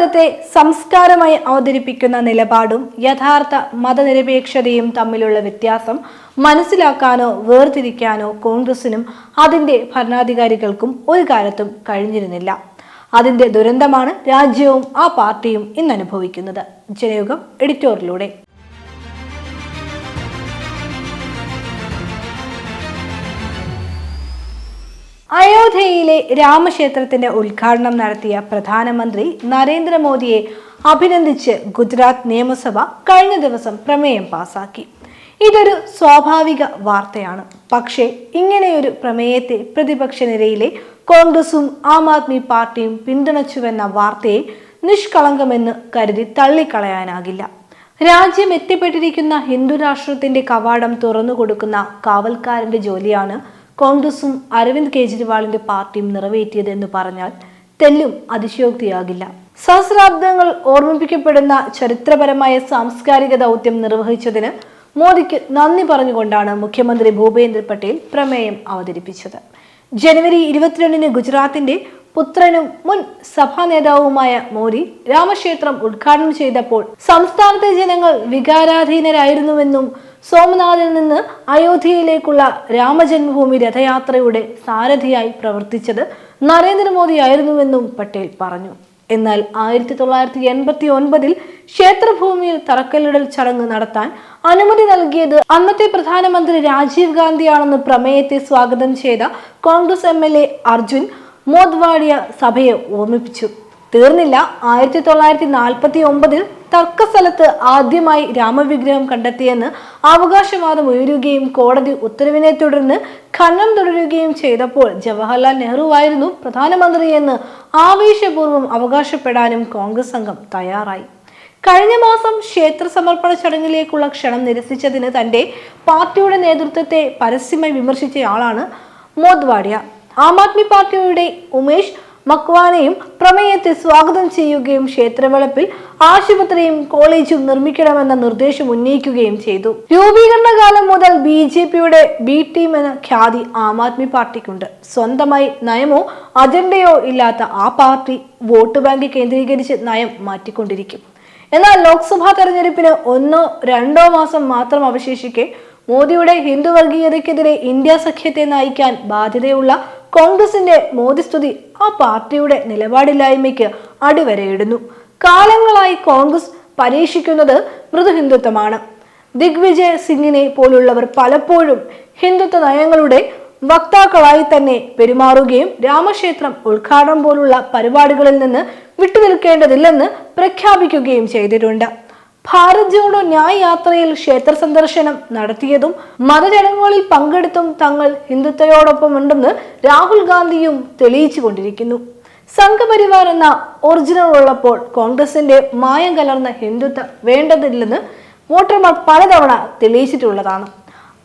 മതത്തെ സംസ്കാരമായി അവതരിപ്പിക്കുന്ന നിലപാടും യഥാർത്ഥ മതനിരപേക്ഷതയും തമ്മിലുള്ള വ്യത്യാസം മനസ്സിലാക്കാനോ വേർതിരിക്കാനോ കോൺഗ്രസിനും അതിന്റെ ഭരണാധികാരികൾക്കും ഒരു കാലത്തും കഴിഞ്ഞിരുന്നില്ല. അതിന്റെ ദുരന്തമാണ് രാജ്യവും ആ പാർട്ടിയും ഇന്ന് അനുഭവിക്കുന്നത് ജനയുഗം എഡിറ്റോറിലൂടെ അയോധ്യയിലെ രാമക്ഷേത്രത്തിന്റെ ഉദ്ഘാടനം നടത്തിയ പ്രധാനമന്ത്രി നരേന്ദ്രമോദിയെ അഭിനന്ദിച്ച് ഗുജറാത്ത് നിയമസഭ കഴിഞ്ഞ ദിവസം പ്രമേയം പാസാക്കി. ഇതൊരു സ്വാഭാവിക വാർത്തയാണ്. പക്ഷേ ഇങ്ങനെയൊരു പ്രമേയത്തെ പ്രതിപക്ഷ നിരയിലെ കോൺഗ്രസും ആം ആദ്മി പാർട്ടിയും പിന്തുണച്ചുവെന്ന വാർത്തയെ നിഷ്കളങ്കമെന്ന് കരുതി തള്ളിക്കളയാനാകില്ല. രാജ്യം എത്തിപ്പെട്ടിരിക്കുന്ന ഹിന്ദു രാഷ്ട്രത്തിന്റെ കവാടം തുറന്നു കൊടുക്കുന്ന കാവൽക്കാരന്റെ ജോലിയാണ് കോൺഗ്രസും അരവിന്ദ് കെജ്രിവാളിന്റെ പാർട്ടിയും നിറവേറ്റിയത് എന്ന് പറഞ്ഞാൽ തെല്ലും അതിശയോക്തിയാകില്ല. സഹസ്രാബ്ദങ്ങൾ ഓർമ്മിപ്പിക്കപ്പെടുന്ന ചരിത്രപരമായ സാംസ്കാരിക ദൗത്യം നിർവഹിച്ചതിന് മോദിക്ക് നന്ദി പറഞ്ഞുകൊണ്ടാണ് മുഖ്യമന്ത്രി ഭൂപേന്ദ്ര പട്ടേൽ പ്രമേയം അവതരിപ്പിച്ചത്. ജനുവരി ഇരുപത്തിരണ്ടിന് ഗുജറാത്തിന്റെ പുത്രനും മുൻ സഭാ നേതാവുമായ മോദി രാമക്ഷേത്രം ഉദ്ഘാടനം ചെയ്തപ്പോൾ സംസ്ഥാനത്തെ ജനങ്ങൾ വികാരാധീനരായിരുന്നുവെന്നും സോമനാഥിൽ നിന്ന് അയോധ്യയിലേക്കുള്ള രാമജന്മഭൂമി രഥയാത്രയുടെ സാരഥിയായി പ്രവർത്തിച്ചത് നരേന്ദ്രമോദിയായിരുന്നുവെന്നും പട്ടേൽ പറഞ്ഞു. എന്നാൽ ആയിരത്തി തൊള്ളായിരത്തി എൺപത്തി ഒൻപതിൽ ക്ഷേത്രഭൂമിയിൽ തറക്കല്ലിടൽ ചടങ്ങ് നടത്താൻ അനുമതി നൽകിയത് അന്നത്തെ പ്രധാനമന്ത്രി രാജീവ് ഗാന്ധിയാണെന്ന് പ്രമേയത്തെ സ്വാഗതം ചെയ്ത Congress M L A Arjun Modhwadia സഭയെ ഓർമ്മിപ്പിച്ചു. തീർന്നില്ല. ആയിരത്തി തൊള്ളായിരത്തി നാൽപ്പത്തി ഒമ്പതിൽ തർക്കസ്ഥലത്ത് ആദ്യമായി രാമവിഗ്രഹം കണ്ടെത്തിയെന്ന് അവകാശവാദം ഉയരുകയും കോടതി ഉത്തരവിനെ തുടർന്ന് ഖനനം തുടരുകയും ചെയ്തപ്പോൾ ജവഹർലാൽ നെഹ്റു നെഹ്റുവായിരുന്നു പ്രധാനമന്ത്രിയെന്ന് ആവേശപൂർവം അവകാശപ്പെടാനും കോൺഗ്രസ് സംഘം തയ്യാറായി. കഴിഞ്ഞ മാസം ക്ഷേത്ര സമർപ്പണ ചടങ്ങിലേക്കുള്ള ക്ഷണം നിരസിച്ചതിന് തന്റെ പാർട്ടിയുടെ നേതൃത്വത്തെ പരസ്യമായി വിമർശിച്ചയാളാണ് മോദ്വാഡിയ ആം ആദ്മി പാർട്ടിയുടെ ഉമേഷ് മക്വാനെയും പ്രമേയത്തെ സ്വാഗതം ചെയ്യുകയും ക്ഷേത്രവളപ്പിൽ ആശുപത്രിയും കോളേജും നിർമ്മിക്കണമെന്ന നിർദ്ദേശം ഉന്നയിക്കുകയും ചെയ്തു. രൂപീകരണ കാലം മുതൽ ബി ജെ പിയുടെ ബി ടീം എന്ന ഖ്യാതി ആം ആദ്മി പാർട്ടിക്കുണ്ട്. സ്വന്തമായി നയമോ അജണ്ടയോ ഇല്ലാത്ത ആ പാർട്ടി വോട്ട് ബാങ്ക് കേന്ദ്രീകരിച്ച് നയം മാറ്റിക്കൊണ്ടിരിക്കും. എന്നാൽ ലോക്സഭാ തെരഞ്ഞെടുപ്പിന് ഒന്നോ രണ്ടോ മാസം മാത്രം അവശേഷിക്കെ മോദിയുടെ ഹിന്ദു വർഗീയതയ്ക്കെതിരെ ഇന്ത്യ സഖ്യത്തെ നയിക്കാൻ ബാധ്യതയുള്ള കോൺഗ്രസിന്റെ മോദിസ്തുതി ആ പാർട്ടിയുടെ നിലപാടില്ലായ്മയ്ക്ക് അടിവരയിടുന്നു. കാലങ്ങളായി കോൺഗ്രസ് പരീക്ഷിക്കുന്നത് മൃദുഹിന്ദുത്വമാണ്. ദിഗ്വിജയ് സിംഗിനെ പോലുള്ളവർ പലപ്പോഴും ഹിന്ദുത്വ നയങ്ങളുടെ വക്താക്കളായി തന്നെ പെരുമാറുകയും രാമക്ഷേത്രം ഉദ്ഘാടനം പോലുള്ള പരിപാടികളിൽ നിന്ന് വിട്ടുനിൽക്കേണ്ടതില്ലെന്ന് പ്രഖ്യാപിക്കുകയും ചെയ്തിട്ടുണ്ട്. ഭാരത് ജോഡോ ന്യായ് യാത്രയിൽ ക്ഷേത്ര സന്ദർശനം നടത്തിയതും മതചടങ്ങുകളിൽ പങ്കെടുത്തും തങ്ങൾ ഹിന്ദുത്വയോടൊപ്പമുണ്ടെന്ന് രാഹുൽ ഗാന്ധിയും തെളിയിച്ചു കൊണ്ടിരിക്കുന്നു സംഘപരിവാർ എന്ന ഒറിജിനൽ ഉള്ളപ്പോൾ കോൺഗ്രസിന്റെ മായം കലർന്ന ഹിന്ദുത്വം വേണ്ടതില്ലെന്ന് വോട്ടർമാർ പലതവണ തെളിയിച്ചിട്ടുള്ളതാണ്.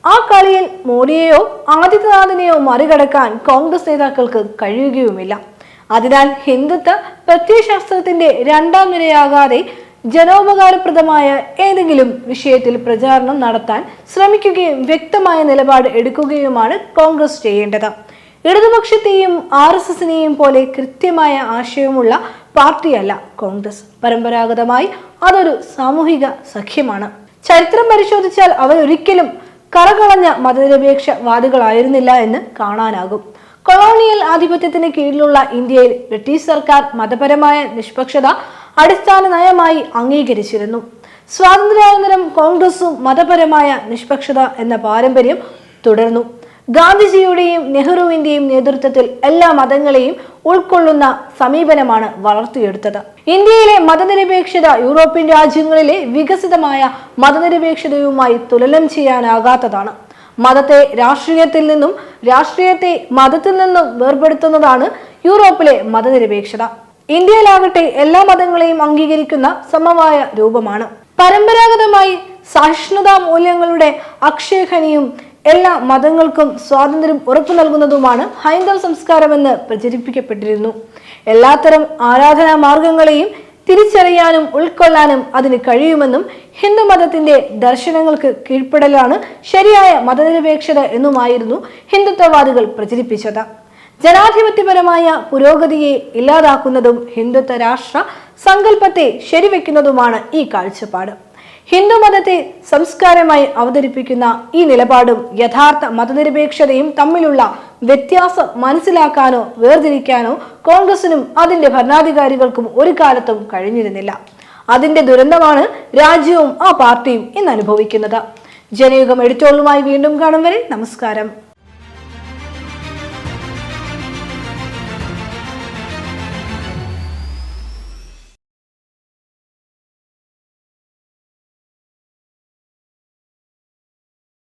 ആ കളിയിൽ മോഡിയെയോ ആദിത്യനാഥിനെയോ മറികടക്കാൻ കോൺഗ്രസ് നേതാക്കൾക്ക് കഴിയുകയുമില്ല. അതിനാൽ ഹിന്ദുത്വ പ്രത്യയശാസ്ത്രത്തിന്റെ രണ്ടാം നിരയാകാതെ ജനോപകാരപ്രദമായ ഏതെങ്കിലും വിഷയത്തിൽ പ്രചാരണം നടത്താൻ ശ്രമിക്കുകയും വ്യക്തമായ നിലപാട് എടുക്കുകയുമാണ് കോൺഗ്രസ് ചെയ്യേണ്ടത്. ഇടതുപക്ഷത്തെയും ആർ എസ് എസിനെയും പോലെ കൃത്യമായ ആശയമുള്ള പാർട്ടിയല്ല കോൺഗ്രസ്. പരമ്പരാഗതമായി അതൊരു സാമൂഹിക സഖ്യമാണ്. ചരിത്രം പരിശോധിച്ചാൽ അവരൊരിക്കലും കറകളഞ്ഞ മതനിരപേക്ഷ വാദികളായിരുന്നില്ല എന്ന് കാണാനാകും. കൊളോണിയൽ ആധിപത്യത്തിന് കീഴിലുള്ള ഇന്ത്യയിൽ ബ്രിട്ടീഷ് സർക്കാർ മതപരമായ നിഷ്പക്ഷത അടിസ്ഥാന നയമായി അംഗീകരിച്ചിരുന്നു. സ്വാതന്ത്ര്യാനന്തരം കോൺഗ്രസും മതപരമായ നിഷ്പക്ഷത എന്ന പാരമ്പര്യം തുടർന്നു. ഗാന്ധിജിയുടെയും നെഹ്റുവിന്റെയും നേതൃത്വത്തിൽ എല്ലാ മതങ്ങളെയും ഉൾക്കൊള്ളുന്ന സമീപനമാണ് വളർത്തിയെടുത്തത്. ഇന്ത്യയിലെ മതനിരപേക്ഷത യൂറോപ്യൻ രാജ്യങ്ങളിലെ വികസിതമായ മതനിരപേക്ഷതയുമായി തുലനം ചെയ്യാനാകാത്തതാണ്. മതത്തെ രാഷ്ട്രീയത്തിൽ നിന്നും രാഷ്ട്രീയത്തെ മതത്തിൽ നിന്നും വേർപെടുത്തുന്നതാണ് യൂറോപ്പിലെ മതനിരപേക്ഷത. ഇന്ത്യയിലാകട്ടെ എല്ലാ മതങ്ങളെയും അംഗീകരിക്കുന്ന സമവായ രൂപമാണ്. പരമ്പരാഗതമായി സഹിഷ്ണുതാ മൂല്യങ്ങളുടെ അക്ഷയഖനിയും എല്ലാ മതങ്ങൾക്കും സ്വാതന്ത്ര്യം ഉറപ്പു നൽകുന്നതുമാണ് ഹൈന്ദവ സംസ്കാരമെന്ന് പ്രചരിപ്പിക്കപ്പെട്ടിരുന്നു. എല്ലാത്തരം ആരാധനാ മാർഗങ്ങളെയും തിരിച്ചറിയാനും ഉൾക്കൊള്ളാനും അതിന് കഴിയുമെന്നും ഹിന്ദു മതത്തിന്റെ ദർശനങ്ങൾക്ക് കീഴ്പ്പെടലാണ് ശരിയായ മതനിരപേക്ഷത എന്നുമായിരുന്നു ഹിന്ദുത്വവാദികൾ പ്രചരിപ്പിച്ചത്. ജനാധിപത്യപരമായ പുരോഗതിയെ ഇല്ലാതാക്കുന്നതും ഹിന്ദുത്വ രാഷ്ട്ര സങ്കല്പത്തെ ശരിവെക്കുന്നതുമാണ് ഈ കാഴ്ചപ്പാട്. ഹിന്ദു മതത്തെ സംസ്കാരമായി അവതരിപ്പിക്കുന്ന ഈ നിലപാടും യഥാർത്ഥ മതനിരപേക്ഷതയും തമ്മിലുള്ള വ്യത്യാസം മനസ്സിലാക്കാനോ വേർതിരിക്കാനോ കോൺഗ്രസിനും അതിന്റെ ഭരണാധികാരികൾക്കും ഒരു കാലത്തും കഴിഞ്ഞിരുന്നില്ല. അതിന്റെ ദുരന്തമാണ് രാജ്യവും ആ പാർട്ടിയും ഇന്ന് അനുഭവിക്കുന്നത് ജനയുഗം എഡിറ്റോളുമായി വീണ്ടും കാണും വരെ നമസ്കാരം.